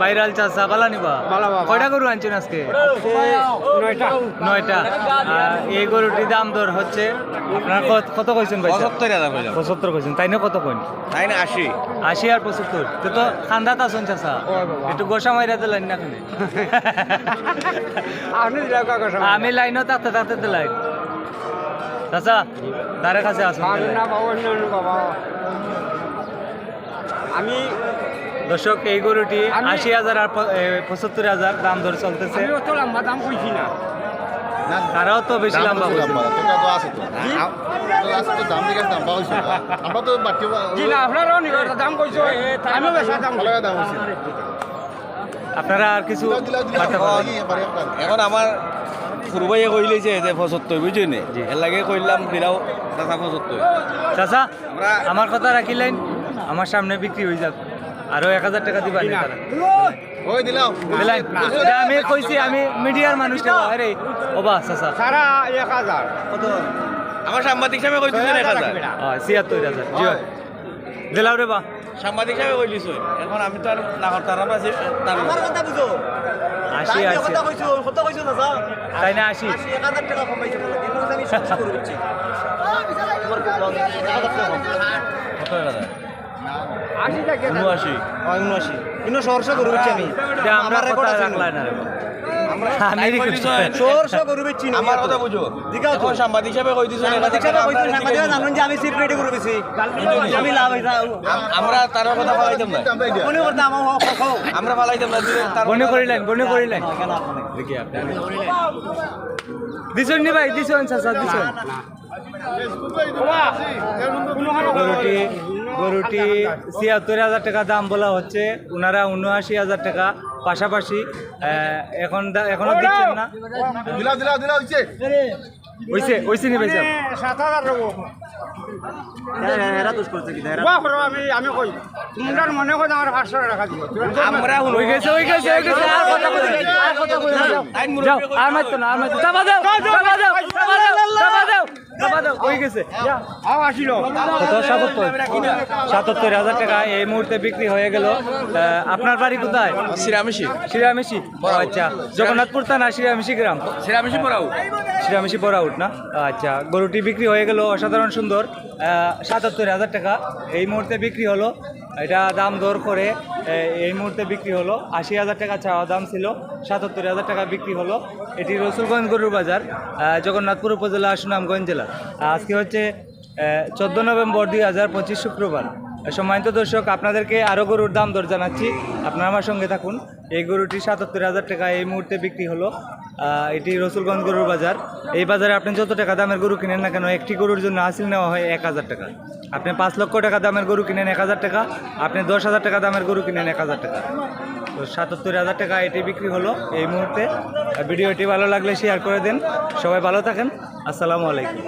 Viral চাষা বালা নিবা? কয়টা গরু আনছেন আজকে? নয়টা। নয়টা। এই গরুটির দাম দর হচ্ছে আপনার কত- কইছেন ভাই পঁচাত্তর পঁচাত্তর কইছেন। তাই না কত কইন? তাই না আশি। আশি আর পঁচাত্তর। তো তো খান্দাত আছেন চাষা একটু গোসা মাইরা দিলেন না সব আমি লাইনও তাতে তাতে দিলাই। চাচা তার কাছে আসুন আমি দর্শক এই গরুটি আশি হাজার আর পঁচাত্তর হাজার দাম দর চলতেছে। লম্বা দাম কইছি না। তারাও তো বেশি লম্বা আমরা তো বাকি জি না আপনারও নিকট দাম কইছো। আমিও বেশা দাম আপনারা আর কিছু এখন আমার ফুরবাইয়ে কইলে যে যে পঁচাত্তর বুঝলি নি? এর লাগে কইলাম দিলাও দাদা পঁচাত্তর। চাচা আমরা- আমার কথা রাখিলেন আমার সামনে বিক্রি হয়ে যাক আরও এক হাজার টাকা দিবা না ওই দিলাম। দিলেন আমি কইছি আমি মিডিয়ার মানুষ আরে ওবা চাচা। সারা এক হাজার। আমার সাংবাদিক সাহেব কইতেছেন এক হাজার। ছিয়াত্তর হাজার। জি দিলাও রে বা। সাংবাদিক সাহেব কইলিস এখন আমি তো আর না করতাম না পাচ্ছি তার আশি আশি। তাই না আশি? কত টাকা? আশি টাকা উনআশি উনআশি কিন্তু সরষে গরু বেচছি আমি এটা আমরা কথা রাখলাই না রে বা। আমি তাই সরষে গরু না। আমার কথা বুঝো। সাংবাদিক যে আমি আমি লাভ হইতা আম- আমরা তার কথা ফালাইতাম না। মনে করতে আমার আমরা ফালাইতাম না দিলে তার বনে করিলেন বনে করিলেন। দেখি আপনি। দিছুন নি ভাই? দিছুন চাচা দিছুন। গরুটি ছিয়াত্তর হাজার টাকা দাম বলা হচ্ছে। ওনারা উনআশি হাজার টাকা। পাশাপাশি এখন এখনও দিচ্ছেন না। আমি আমি কই তোমরা মনে কই আমার পাঁচশো টাকা দিব। আমরা ওই গেছে ওই গেছে ওই গেছে। আর কথা বলে আর কথা বলে যাও আইন মুরব্বি যাও কই- আর মারতো না আর মারতো চাপা দাও চাপা দাও চাপা দাও সাতাত্তর। হাজার টাকা এই মুহূর্তে বিক্রি হয়ে গেল। আহ, আপনার বাড়ি কোথায়? সিরামিশি শিরামিশি আচ্ছা জগন্নাথপুর থানা শিরামিশি গ্রাম। সিরামিশি বড়াউট শিরামিশি বড়াউট না? আচ্ছা গরুটি বিক্রি হয়ে গেল অসাধারণ সুন্দর। সাতাত্তর হাজার টাকা এই মুহূর্তে বিক্রি হলো। এটা দাম দর করে এই মুহূর্তে বিক্রি হলো। আশি হাজার টাকা চাওয়া দাম ছিল, সাতাত্তর হাজার টাকা বিক্রি হলো। এটি রসুলগঞ্জ গরুর বাজার জগন্নাথপুর উপজেলা, সুনামগঞ্জ জেলা। আজকে হচ্ছে চোদ্দ নভেম্বর দুই হাজার পঁচিশ শুক্রবার। সম্মানিত দর্শক, আপনাদেরকে আরও গরুর দাম দর জানাচ্ছি। আপনারা আমার সঙ্গে থাকুন। এই গরুটি সাতাত্তর হাজার টাকা এই মুহূর্তে বিক্রি হলো। এটি রসুলগঞ্জ গরুর বাজার। এই বাজারে আপনি যত টাকা দামের গরু কিনেন না কেন, একটি গরুর জন্য আসিল নেওয়া হয় এক হাজার টাকা। আপনি পাঁচ লক্ষ টাকা দামের গরু কিনেন এক হাজার টাকা, আপনি দশ হাজার টাকা দামের গরু কিনেন এক হাজার টাকা। তো সাতাত্তর হাজার টাকা এটি বিক্রি হলো এই মুহূর্তে। ভিডিওটি ভালো লাগলে শেয়ার করে দেন। সবাই ভালো থাকেন। আসসালামু আলাইকুম।